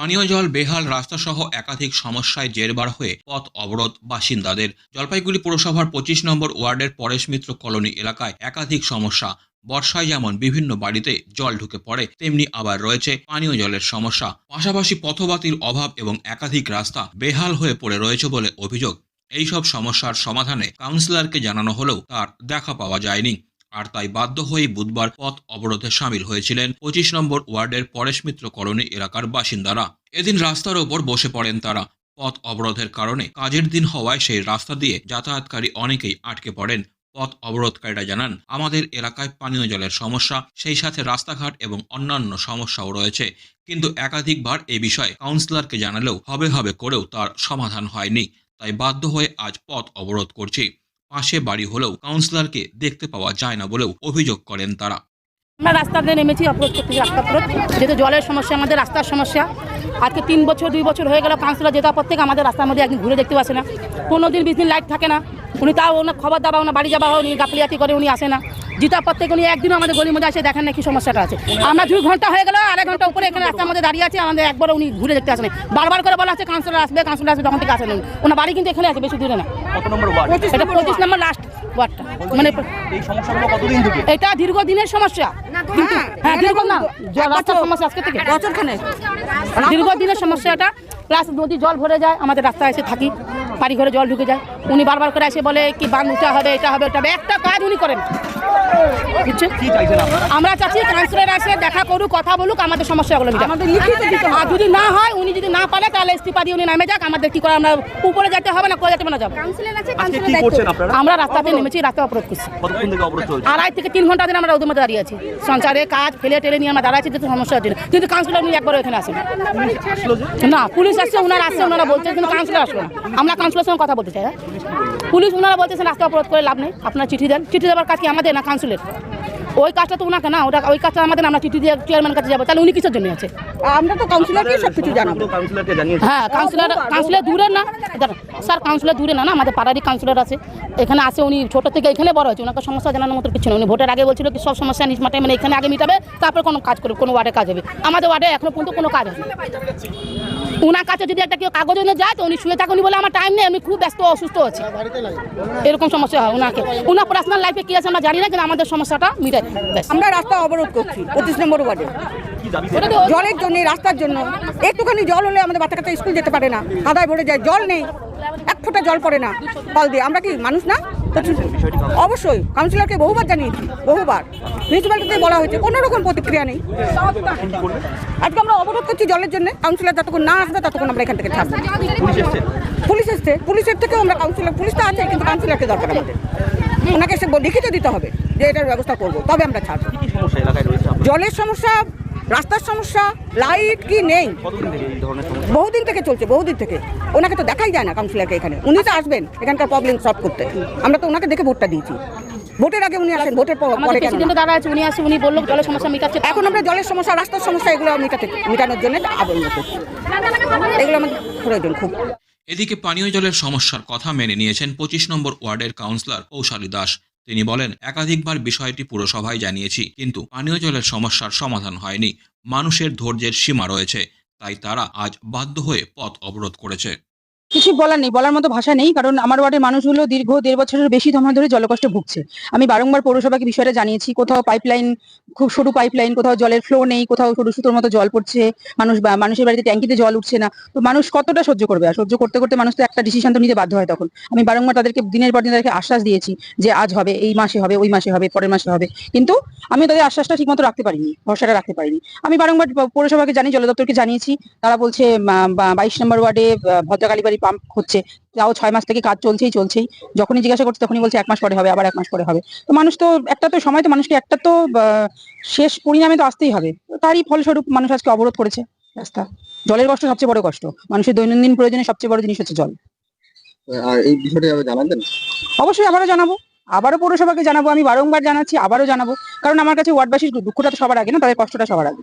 পানীয় জল, বেহাল রাস্তাসহ একাধিক সমস্যায় জেরবার হয়ে পথ অবরোধ বাসিন্দাদের। জলপাইগুড়ি পুরসভার পঁচিশ নম্বর ওয়ার্ডের পরেশ মিত্র কলোনি এলাকায় একাধিক সমস্যা। বর্ষায় যেমন বিভিন্ন বাড়িতে জল ঢুকে পড়ে, তেমনি আবার রয়েছে পানীয় জলের সমস্যা। পাশাপাশি পথবাতির অভাব এবং একাধিক রাস্তা বেহাল হয়ে পড়ে রয়েছে বলে অভিযোগ। এইসব সমস্যার সমাধানে কাউন্সিলরকে জানানো হলেও তার দেখা পাওয়া যায়নি। আর তাই বাধ্য হয়ে বুধবার পথ অবরোধে সামিল হয়েছিলেন পঁচিশ নম্বর ওয়ার্ডের পরেশ মিত্র কলোনি এলাকার বাসিন্দারা। এদিন রাস্তার ওপর বসে পড়েন তারা। পথ অবরোধের কারণে কাজের দিন হওয়ায় সেই রাস্তা দিয়ে যাতায়াতকারী অনেকেই আটকে পড়েন। পথ অবরোধকারীরা জানান, আমাদের এলাকায় পানীয় জলের সমস্যা, সেই সাথে রাস্তাঘাট এবং অন্যান্য সমস্যাও রয়েছে। কিন্তু একাধিকবার এ বিষয়ে কাউন্সিলরকে জানালেও হবে হবে করেও তার সমাধান হয়নি। তাই বাধ্য হয়ে আজ পথ অবরোধ করছি। পাশে বাড়ি হলেও কাউন্সিলরকে দেখতে পাওয়া যায় না বলেও অভিযোগ করেন তারা। আমরা রাস্তাতে নেমেছি, অপরোধ করতেছি রাস্তা অপরোধ। যেহেতু জলের সমস্যা, আমাদের রাস্তার সমস্যা, আজকে তিন বছর, দুই বছর হয়ে গেল কাউন্সিলর যেটা পর থেকে আমাদের রাস্তার মধ্যে একদিন ঘুরে দেখতে পাচ্ছে না। কোনো দিন বিশ দিন লাইট থাকে না, উনি তাও ওনার খবর দাবা ওনার বাড়ি যাবা হয় উনি গাফলিয়াতি করে উনি আসে না। জিতার পর থেকে উনি একদিনও আমাদের গলির মধ্যে আসে দেখেন না কি সমস্যাটা আছে। আমরা দুই ঘণ্টা হয়ে গেল আড়াই ঘণ্টা উপরে এখানে রাস্তার মধ্যে দাঁড়িয়ে আছে আমাদের একবার উনি ঘুরে দেখতে আসেন। বারবার করে বলা আছে কাউন্সিলর আসবে কাউন্সিলর আসবে তখন থেকে আসেন উনি। ওনার বাড়ি কিন্তু এখানে আছে বেশি দূরে না। কত নম্বর ওয়ার্ড? এটা পঁচিশ নম্বর লাস্ট ওয়ার্ডটা মানে এই সমস্যাগুলো কতদিন থেকে? এটা দীর্ঘদিনের সমস্যা। হ্যাঁ দীর্ঘ না রাস্তার সমস্যা আজকে থেকে। দীর্ঘদিনের সমস্যা এটা প্লাস নদী জল ভরে যায় আমাদের রাস্তায় এসে থাকি বাড়ি ঘরে জল ঢুকে যায়। উনি বারবার করে এসে বলে কি বান উঠা হবে এটা হবে ওটা হবে। একটা কাজ উনি করেন আমরা চাচ্ছি কাউন্সিলর আসে দেখা করুক কথা বলুক আমাদের সমস্যাগুলো। আর যদি না হয় উনি যদি না পারে তাহলে ইস্তিফা দিয়ে উনি নামে যাক। আমাদের কি করে আমরা উপরে যেতে হবে না করে যেতে না যাব। আজকে কি করছেন আপনারা? আমরা রাস্তাতে নেমেছি রাস্তা অবরোধ করছি। আড়াই থেকে তিন ঘণ্টা দিন আমরা ওদের মধ্যে দাঁড়িয়ে আছি। সংসারে কাজ ফেলে টেলে নিয়ে আমরা দাঁড়াচ্ছি যেহেতু সমস্যা হচ্ছে। কিন্তু কাউন্সিলর উনি একবার এখানে আসেন না। পুলিশ আসছে ওনারা আসছে ওনারা বলছে কিন্তু কাউন্সিলর আসলো না। আমরা কাউন্সিলর সঙ্গে কথা বলতে চাই হ্যাঁ? পুলিশ ওনারা বলতেছেন রাস্তা অবরোধ করে লাভ নেই। আপনারা চিঠি দেন। চিঠি দেওয়ার কাজ কি আমাদের না কাউন্সিলের ওই কাজটা তো ওনাকে না ওটা ওই কাজটা আমাদের আমরা চিঠি দিয়ে চেয়ারম্যান কাছে যাব। তাহলে উনি কিসের জন্য আছে? আমরা তো কাউন্সিলরকে সব কিছু জানাব কাউন্সিলরকে জানিয়েছি। হ্যাঁ কাউন্সিলর কাউন্সিলর দূরে না। স্যার কাউন্সিলর দূরে না না আমাদের পাড়ারই কাউন্সিলর আছে। এখানে আসে উনি ছোট থেকে এখানে বড় হয়েছে। ওনাকে সমস্যা জানানোর মতো কিছু না। উনি ভোটের আগে বলছিল কি সব সমস্যা নিজ মাঠে মানে এখানে আগে মিটাবে তারপর কোনো কাজ করবে কোনো ওয়ার্ডে কাজ হবে। আমাদের ওয়ার্ডে এখনও পর্যন্ত কোনো কাজ হয়নি। ওনার কাছে যদি একটা কেউ কাগজ এনে যায় তো উনি শুয়ে থাকুন বলে আমার টাইম নেই আমি খুব ব্যস্ত অসুস্থ আছি। এরকম সমস্যা হয় ওনাকে। ওনার পার্সোনাল লাইফে কী আছে আমরা জানি না কিন্তু আমাদের সমস্যাটা মিটাই আমরা রাস্তা অবরোধ করছি পঁচিশ নম্বর ওয়ার্ডে। ওটা তো- জলের জন্য রাস্তার জন্য। একটুখানি জল হলে আমাদের বাচ্চা কাচ্চা স্কুল যেতে পারে না। কাদায় ভরে যায় জল নেই। এক ফোঁটা জল পড়ে না কল দিয়ে। আমরা কি মানুষ না? অবশ্যই কাউন্সিলরকে বহুবার জানিয়েছি বহুবার। মিউনিসিপ্যালিটিতে বলা হয়েছে কোনো রকম প্রতিক্রিয়া নেই। আজকে আমরা অবরোধ করছি জলের জন্য কাউন্সিলর যতক্ষণ না আসবে ততক্ষণ আমরা এখান থেকে থাকব পুলিশ এসছে? পুলিশ পুলিশের থেকেও আমরা কাউন্সিলর পুলিশ তো আছে কিন্তু কাউন্সিলরকে দরকার আমাদের। ওনাকে সে লিখিত দিতে হবে যে এটার ব্যবস্থা করব তবে আমরা ছাড়বো। জলের সমস্যা রাস্তার সমস্যা লাইট কি নেই? কতদিন থেকে এই ধরনের সমস্যা বহুদিন থেকে চলছে বহুদিন থেকে। ওনাকে তো দেখাই যায় না কাউন্সিলরকে এখানে। উনি তো আসবেন এখানকার প্রবলেম সলভ করতে। আমরা তো ওনাকে দেখে ভোটটা দিয়েছি। ভোটের আগে উনি আসেন ভোটের পর- পরে কেন? না? প্রেসিডেন্ট দাঁড়া আছে উনি আসে উনি বলল জলের সমস্যা মিটাচ্ছে। এখন আমরা জলের সমস্যা রাস্তার সমস্যা এগুলো মেটাতে মেটানোর জন্য আবেদন করছি এগুলো আমাদের প্রয়োজন খুব। এদিকে পানীয় জলের সমস্যার কথা মেনে নিয়েছেন পঁচিশ নম্বর ওয়ার্ডের কাউন্সিলর কৌশালী দাস। তিনি বলেন, একাধিকবার বিষয়টি পুরসভায় জানিয়েছি, কিন্তু পানীয় জলের সমস্যার সমাধান হয়নি। মানুষের ধৈর্যের সীমা রয়েছে, তাই তারা আজ বাধ্য হয়ে পথ অবরোধ করেছে। কিছু বলার নেই, বলার মতো ভাষা নেই, কারণ আমার ওয়ার্ডের মানুষগুলো দীর্ঘ দেড় বছরের বেশি সময় ধরে জলকষ্টে ভুগছে। আমি বারংবার পৌরসভাকে বিষয়টা জানিয়েছি, কোথাও পাইপলাইন খুব সরু পাইপলাইন কোথাও জলের ফ্লো নেই, কোথাও সরু সুতোর মতো জল পড়ছে, মানুষ মানুষের বাড়িতে ট্যাঙ্কিতে জল উঠছে না। তো মানুষ কতটা সহ্য করবে? আর সহ্য করতে করতে মানুষ তো একটা ডিসিশন তো নিতে বাধ্য হয় তখন। আমি বারংবার তাদেরকে, দিনের পর দিন তাদেরকে আশ্বাস দিয়েছি যে আজ হবে, এই মাসে হবে, ওই মাসে হবে, পরের মাসে হবে। কিন্তু আমি তাদের আশ্বাসটা ঠিকমতো রাখতে পারিনি, ভরসাটা রাখতে পারিনি। আমি বারংবার পৌরসভাকে জানি জল দপ্তরকে জানিয়েছি। তারা বলছে বাইশ নম্বর ওয়ার্ডে ভদ্রকালী বাড়ি পাম্প হচ্ছে। তাও ছয় মাস থেকে কাজ চলছেই চলছেই। যখনই জিজ্ঞাসা করছে তখনই বলছে এক মাস পরে হবে আবার এক মাস পরে হবে। তো মানুষ তো একটা তো সময় তো মানুষকে একটা তো শেষ পরিণামে তো আসতেই হবে। তারই ফলস্বরূপ মানুষ আজকে অবরোধ করেছে রাস্তা। জলের কষ্ট সবচেয়ে বড় কষ্ট। মানুষের দৈনন্দিন প্রয়োজনে সবচেয়ে বড় জিনিস হচ্ছে জল। আর এই বিষয়টা জানাতেন অবশ্যই আবারও জানাব। আবারও পৌরসভাকে জানাব। আমি বারংবার জানাচ্ছি আবারও জানাব। কারণ আমার কাছে ওয়ার্ডবাসীর দুঃখটা তো সবার আগে না তাদের কষ্টটা সবার আগে।